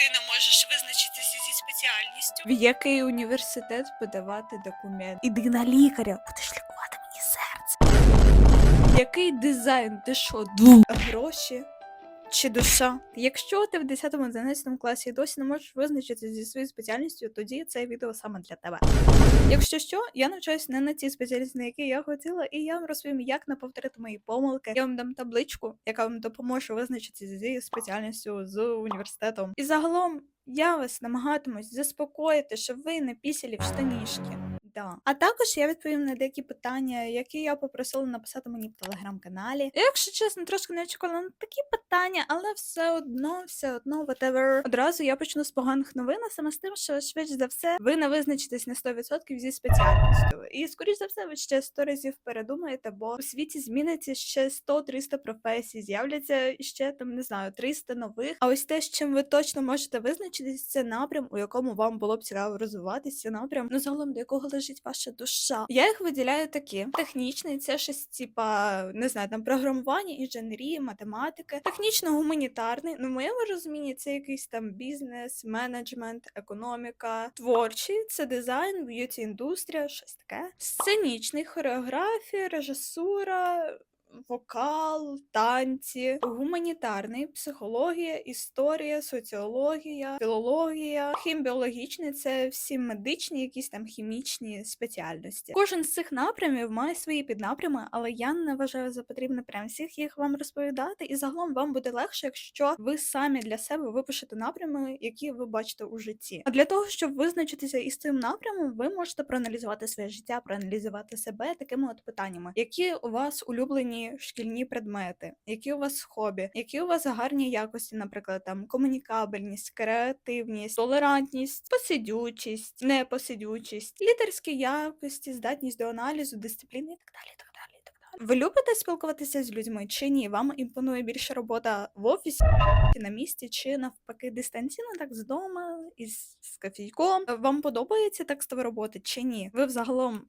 ти не можеш визначитися зі спеціальністю? В який університет подавати документ? Іди на лікаря, будеш лікувати мені серце. Який дизайн? Ти що, ду? Гроші? Чи душа? Якщо ти в 10-11 класі і досі не можеш визначитися зі своєю спеціальністю, тоді це відео саме для тебе. Якщо що, я навчаюсь не на тій спеціальності, на якій я хотіла, і я вам розповім, як не повторити мої помилки. Я вам дам табличку, яка вам допоможе визначитися зі спеціальністю з університетом. І загалом я вас намагатимусь заспокоїти, щоб ви не пісялі в штанішки. Да. А також я відповім на деякі питання, які я попросила написати мені в телеграм-каналі. Якщо чесно, трошки не очікувала на такі питання, але все одно, все одно, whatever. Одразу я почну з поганих новин, а саме з тим, що швидше за все ви не визначитесь на 100% зі спеціальністю. І скоріш за все, ви ще 100 разів передумаєте, бо у світі зміниться ще 100-300 професій, з'являться ще там, не знаю, 300 нових. А ось те, з чим ви точно можете визначитись, це напрям, у якому вам було б цікаво розвиватися, напрям, ну загалом до якого лежить ваша душа. Я їх виділяю такі: технічний, це щось типа, не знаю, там програмування, інженерії, математики, технічно-гуманітарний. Ну, в моєму розумінні це якийсь там бізнес, менеджмент, економіка, творчий, це дизайн, б'юті індустрія, щось таке. Сценічний, хореографія, режисура. Вокал, танці, гуманітарний, психологія, історія, соціологія, філологія, хімбіологічний це всі медичні, якісь там хімічні спеціальності. Кожен з цих напрямів має свої піднапрями, але я не вважаю за потрібне прям всіх їх вам розповідати. І загалом вам буде легше, якщо ви самі для себе випишете напрями, які ви бачите у житті. А для того, щоб визначитися із цим напрямом, ви можете проаналізувати своє життя, проаналізувати себе такими от питаннями, які у вас улюблені шкільні предмети, які у вас хобі, які у вас гарні якості, наприклад, там комунікабельність, креативність, толерантність, посидючість, непосидючість, лідерські якості, здатність до аналізу, дисципліни і так далі. так далі, так далі. Ви любите спілкуватися з людьми чи ні? Вам імпонує більше робота в офісі, на місці, чи навпаки дистанційно, так з дома, із з кофійком? Вам подобається текстова робота чи ні? Ви взагалом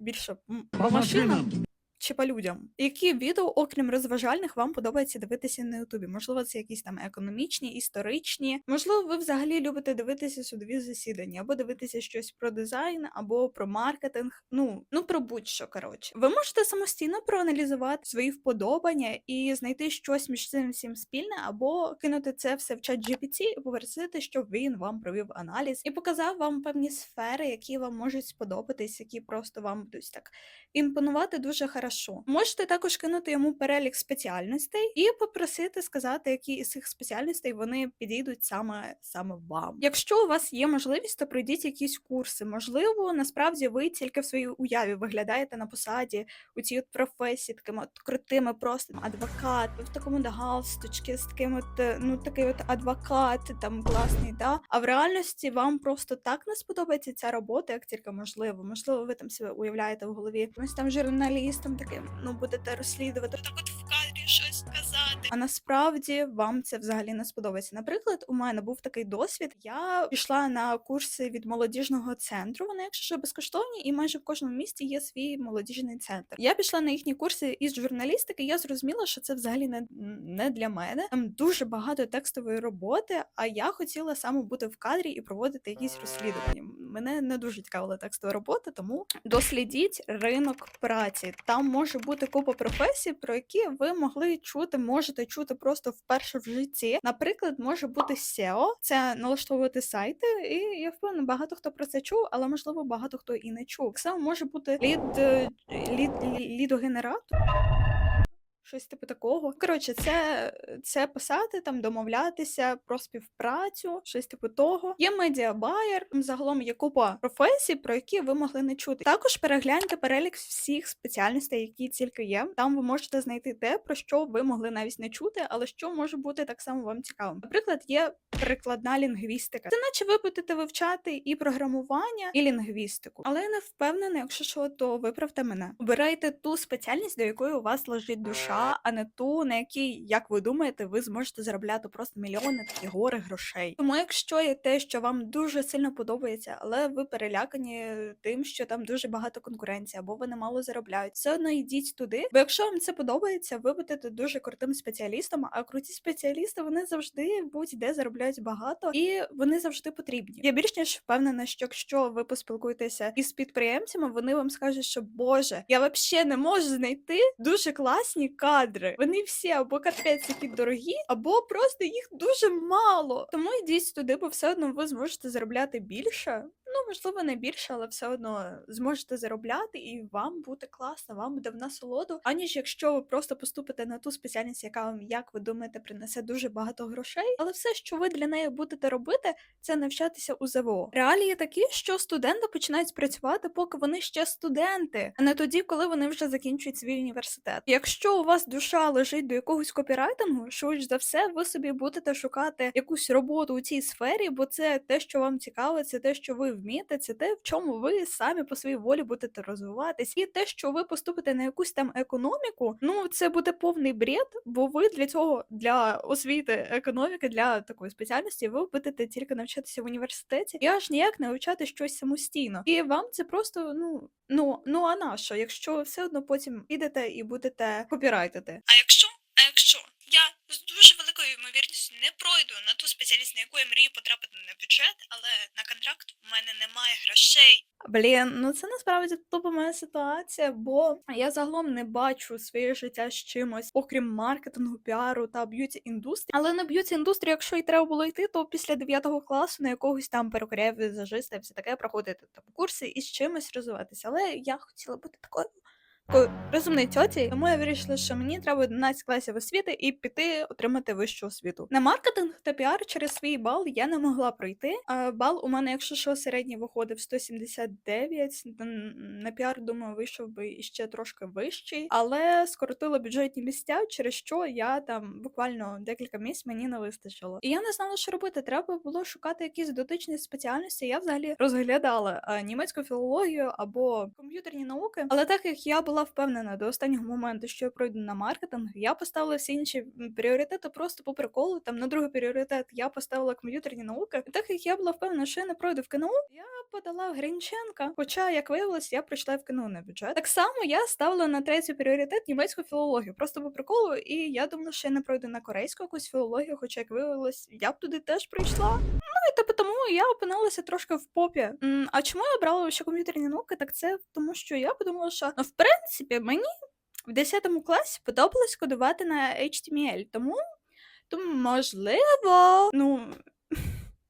більше по машинам чи по людям? Які відео, окрім розважальних, вам подобається дивитися на Ютубі? Можливо, це якісь там економічні, історичні. Можливо, ви взагалі любите дивитися судові засідання, або дивитися щось про дизайн, або про маркетинг. Ну, ну про будь-що коротше. Ви можете самостійно проаналізувати свої вподобання і знайти щось між цим всім спільне, або кинути це все в чат GPT і попросити, щоб він вам провів аналіз і показав вам певні сфери, які вам можуть сподобатись, які просто вам будуть так імпонувати дуже хорошо. Можете також кинути йому перелік спеціальностей і попросити сказати, які із цих спеціальностей вони підійдуть саме саме вам. Якщо у вас є можливість, то пройдіть якісь курси. Можливо, насправді ви тільки в своїй уяві виглядаєте на посаді у цій от професії, такими от крутими, просто адвокат, ви в такому да, з таким от, е, ну такий от адвокат, там класний, да. А в реальності вам просто так не сподобається ця робота, як тільки можливо. Можливо, ви там себе уявляєте в голові якимось там журналістом, таким, ну будете розслідувати. Так от в кадрі щось сказати. А насправді вам це взагалі не сподобається. Наприклад, у мене був такий досвід. Я пішла на курси від молодіжного центру. Вони, якщо що, безкоштовні, і майже в кожному місті є свій молодіжний центр. Я пішла на їхні курси із журналістики. Я зрозуміла, що це взагалі не, не для мене. Там дуже багато текстової роботи. А я хотіла саме бути в кадрі і проводити якісь розслідування. Мене не дуже цікавила текстова робота, тому дослідіть ринок праці. Там може бути купа професій, про які ви могли чути, можете чути просто вперше в житті. Наприклад, може бути SEO, це налаштовувати сайти, і я впевнена, багато хто про це чув, але можливо багато хто і не чув. Так само може бути лід, лід, лід, лідогенератор. Щось типу такого. Коротше, це, це писати, там домовлятися про співпрацю, щось типу того. Є медіабайер, загалом є купа професій, про які ви могли не чути. Також перегляньте перелік всіх спеціальностей, які тільки є. Там ви можете знайти те, про що ви могли навіть не чути, але що може бути так само вам цікавим. Наприклад, є прикладна лінгвістика. Це наче ви будете вивчати і програмування, і лінгвістику. Але я не впевнена, якщо що, то виправте мене. Обирайте ту спеціальність, до якої у вас лежить душа. США, а не ту, на якій, як ви думаєте, ви зможете заробляти просто мільйони такі гори грошей. Тому, якщо є те, що вам дуже сильно подобається, але ви перелякані тим, що там дуже багато конкуренції, або вони мало заробляють, все одно йдіть туди. Бо якщо вам це подобається, ви будете дуже крутим спеціалістом. А круті спеціалісти вони завжди будь-де заробляють багато і вони завжди потрібні. Я більш ніж впевнена, що якщо ви поспілкуєтеся із підприємцями, вони вам скажуть, що Боже, я взагалі не можу знайти дуже класні кадри. Вони всі або капець які дорогі, або просто їх дуже мало. Тому йдіть туди, бо все одно ви зможете заробляти більше. Ну, можливо, не більше, але все одно зможете заробляти, і вам буде класно, вам буде в насолоду. Аніж якщо ви просто поступите на ту спеціальність, яка вам, як ви думаєте, принесе дуже багато грошей, але все, що ви для неї будете робити, це навчатися у ЗВО. Реалії такі, що студенти починають працювати, поки вони ще студенти, а не тоді, коли вони вже закінчують свій університет. Якщо у вас душа лежить до якогось копірайтингу, швидше за все, ви собі будете шукати якусь роботу у цій сфері, бо це те, що вам цікаво, це те, що ви вмієте, це те, в чому ви самі по своїй волі будете розвиватись, і те, що ви поступите на якусь там економіку, ну це буде повний бред, бо ви для цього для освіти економіки, для такої спеціальності, ви будете тільки навчатися в університеті, і аж ніяк не вивчати щось самостійно. І вам це просто ну ну ну а на що, якщо все одно потім підете і будете копірайтити. А якщо, а якщо я з дуже великою ймовірністю не пройду на ту спеціальність, на яку я мрію потрапити на бюджет, але на контракт у мене немає грошей. Блін, ну це насправді тупо моя ситуація, бо я загалом не бачу своє життя з чимось, окрім маркетингу, піару та б'юті індустрії. Але на б'юті індустрію, якщо і треба було йти, то після 9 класу на якогось там перукаря, візажиста і все таке проходити там курси і з чимось розвиватися. Але я хотіла бути такою. Розумною тьоті, тому я вирішила, що мені треба 11 класів освіти і піти отримати вищу освіту. На маркетинг та піар через свій бал я не могла пройти. А бал у мене, якщо що, середній виходив 179. На піар, думаю, вийшов би іще трошки вищий, але скоротила бюджетні місця, через що я там буквально декілька місць мені не вистачило. І я не знала, що робити. Треба було шукати якісь дотичні спеціальності. Я взагалі розглядала німецьку філологію або комп'ютерні науки. Але так як я була впевнена до останнього моменту, що я пройду на маркетинг, я поставила всі інші пріоритети просто по приколу. Там на другий пріоритет я поставила комп'ютерні науки. І так як я була впевнена, що я не пройду в КНУ, я подала в Гринченка. Хоча, як виявилось, я пройшла в КНУ на бюджет. Так само я ставила на третій пріоритет німецьку філологію, просто по приколу, і я думала, що я не пройду на корейську якусь філологію, хоча як виявилось, я б туди теж прийшла. Ну і тому я опинилася трошки в попі. А чому я обрала ще комп'ютерні науки? Так це тому, що я подумала, що ну, в принципі мені в 10 класі подобалось кодувати на HTML, тому, тому можливо, ну.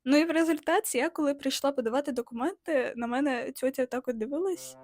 Ну і в результаті я, коли прийшла подавати документи, на мене тьотя так от дивилась.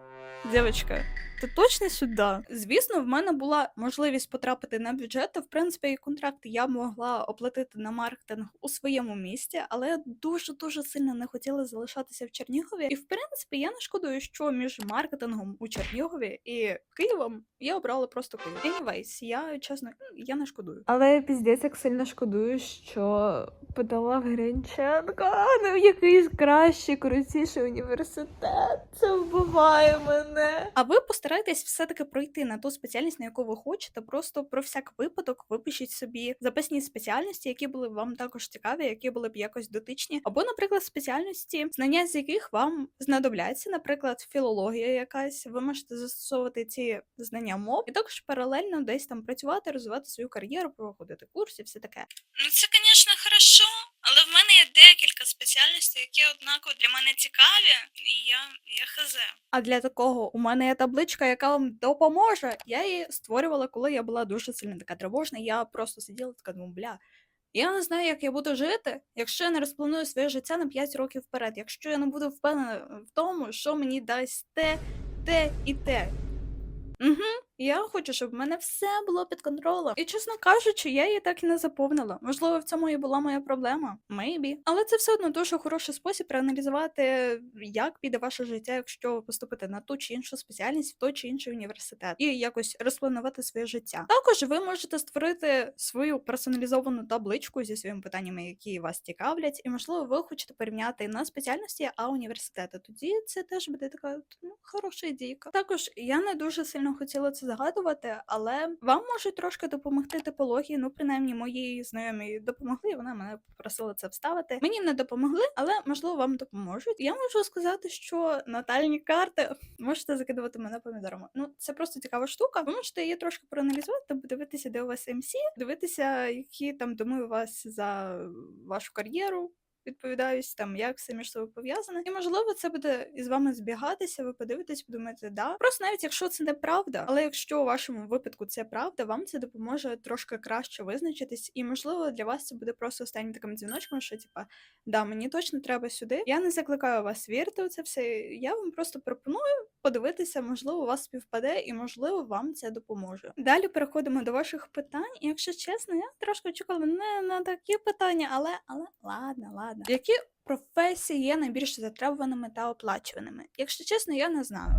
Дівчатка, ти точно сюди? Звісно, в мене була можливість потрапити на бюджет, та в принципі і контракт я могла оплатити на маркетинг у своєму місті, але я дуже дуже сильно не хотіла залишатися в Чернігові. І в принципі я не шкодую, що між маркетингом у Чернігові і Києвом я обрала просто Київ. Anyways, я чесно, я не шкодую. Але піздець як сильно шкодую, що подала в Гринченко, а не в якийсь кращий, крутіший університет. Це вбиває мене. А ви постарайтесь все-таки пройти на ту спеціальність, на яку ви хочете. Просто про всяк випадок випишіть собі запасні спеціальності, які були б вам також цікаві, які були б якось дотичні, або, наприклад, спеціальності, знання з яких вам знадобляться, наприклад, філологія якась. Ви можете застосовувати ці знання мов, і також паралельно десь там працювати, розвивати свою кар'єру, проходити курси, все таке. Ну це, звісно, хорошо, але в мене є декілька спеціальностей, які однаково для мене цікаві, і я, я хз. А для такого у мене є табличка, яка вам допоможе. Я її створювала, коли я була дуже сильно така тривожна. Я просто сиділа така думаю, бля. Я не знаю, як я буду жити, якщо я не розпланую своє життя на 5 років вперед, якщо я не буду впевнена в тому, що мені дасть те, те і те. Угу. Я хочу, щоб в мене все було під контролем. І чесно кажучи, я її так і не заповнила. Можливо, в цьому і була моя проблема. Maybe. Але це все одно дуже хороший спосіб проаналізувати, як піде ваше життя, якщо ви поступите на ту чи іншу спеціальність в той чи інший університет, і якось розпланувати своє життя. Також ви можете створити свою персоналізовану табличку зі своїми питаннями, які вас цікавлять, і можливо, ви хочете порівняти не спеціальності, а університети. Тоді це теж буде така ну, хороша ідейка. Також я не дуже сильно хотіла це згадувати, але вам можуть трошки допомогти типології. Ну, принаймні, моїй знайомій допомогли. Вона мене попросила це вставити. Мені не допомогли, але можливо вам допоможуть. Я можу сказати, що натальні карти можете закидувати мене помідорами. Ну, це просто цікава штука. Ви можете її трошки проаналізувати, подивитися, де у вас МС, дивитися, які там доми вас за вашу кар'єру. Відповідаюсь там, як все між собою пов'язане, і можливо це буде із вами збігатися. Ви подивитесь, подумаєте, да. Просто навіть якщо це неправда, але якщо у вашому випадку це правда, вам це допоможе трошки краще визначитись, і можливо для вас це буде просто останнім таким дзвіночком, що типа да, мені точно треба сюди. Я не закликаю вас вірити у це все. Я вам просто пропоную подивитися, можливо, у вас співпаде, і можливо вам це допоможе. Далі переходимо до ваших питань. І якщо чесно, я трошки очікувала не на такі питання, але але ладно, ладно. Які професії є найбільш затребуваними та оплачуваними? Якщо чесно, я не знаю.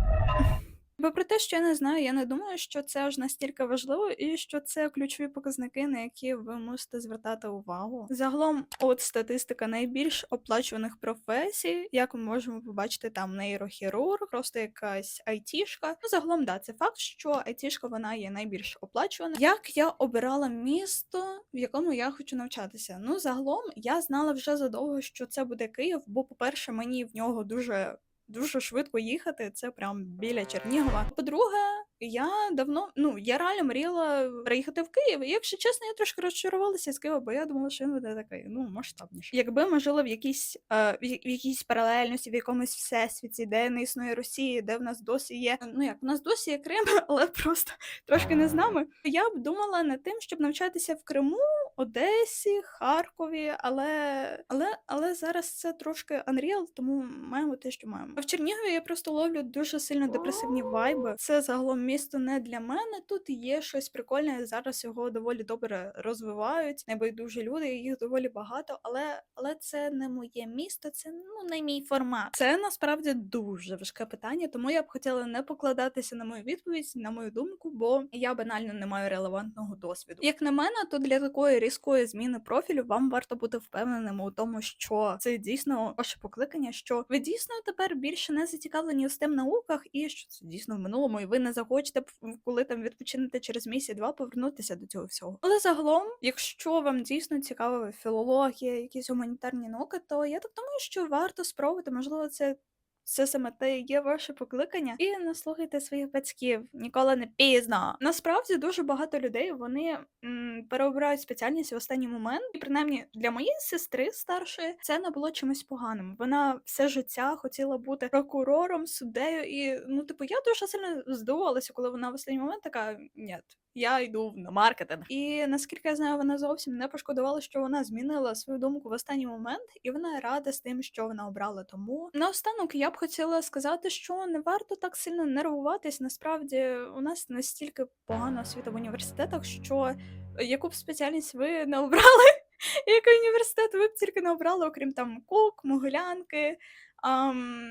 Бо про те, що я не знаю, я не думаю, що це аж настільки важливо, і що це ключові показники, на які ви мусите звертати увагу. Загалом, от статистика найбільш оплачуваних професій, як ми можемо побачити, там нейрохірург, просто якась айтішка. Ну, загалом, да, це факт, що айтішка вона є найбільш оплачувана. Як я обирала місто, в якому я хочу навчатися? Ну, загалом, я знала вже задовго, що це буде Київ, бо, по-перше, мені в нього дуже дуже швидко їхати. Це прям біля Чернігова. По-друге, я давно ну я реально мріяла приїхати в Київ. І якщо чесно, я трошки розчарувалася з Києва, бо я думала, що він буде такий ну масштабніший. Якби ми жили в якійсь е, в, в якійсь паралельності, в якомусь всесвіті, де не існує Росії, де в нас досі є. Ну як у нас досі є Крим, але просто трошки не з нами. Я б думала над тим, щоб навчатися в Криму. Одесі, Харкові, але, але, але зараз це трошки Unreal, тому маємо те, що маємо. А в Чернігові я просто ловлю дуже сильно депресивні вайби. Це загалом місто не для мене. Тут є щось прикольне. Зараз його доволі добре розвивають. Небайдужі люди, їх доволі багато, але, але це не моє місто, це ну не мій формат. Це насправді дуже важке питання, тому я б хотіла не покладатися на мою відповідь, на мою думку, бо я банально не маю релевантного досвіду. Як на мене, то для такої різкої зміни профілю вам варто бути впевненим у тому, що це дійсно ваше покликання, що ви дійсно тепер більше не зацікавлені у STEM науках, і що це дійсно в минулому, і ви не захочете, коли там відпочинете через місяць-два, повернутися до цього всього. Але загалом, якщо вам дійсно цікава філологія, якісь гуманітарні науки, то я так думаю, що варто спробувати, можливо, це. Це саме те є ваше покликання, і не слухайте своїх батьків ніколи не пізно. Насправді дуже багато людей вони м, переобирають спеціальність в останній момент. І принаймні для моєї сестри старшої це не було чимось поганим. Вона все життя хотіла бути прокурором, суддею, і ну, типу, я дуже сильно здивувалася, коли вона в останній момент така: ні, я йду на маркетинг. І наскільки я знаю, вона зовсім не пошкодувала, що вона змінила свою думку в останній момент, і вона рада з тим, що вона обрала. Тому наостанок я б хотіла сказати, що не варто так сильно нервуватись. Насправді у нас настільки погана освіта в університетах, що яку б спеціальність ви не обрали, який університет ви б тільки не обрали, окрім там кук, могилянки. Ам,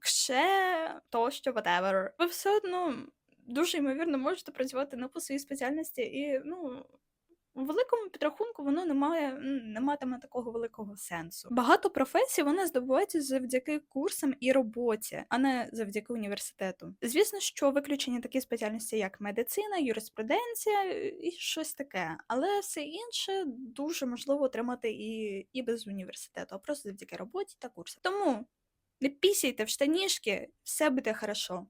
Кше тощо, whatever. Ви все одно дуже ймовірно можете працювати не по своїй спеціальності, і ну. У великому підрахунку воно не має не матиме такого великого сенсу. Багато професій вони здобуваються завдяки курсам і роботі, а не завдяки університету. Звісно, що виключені такі спеціальності, як медицина, юриспруденція е, і щось таке, але все інше дуже можливо отримати і, і без університету, а просто завдяки роботі та курсам. Тому не пісяйте в штанішки, все буде хорошо.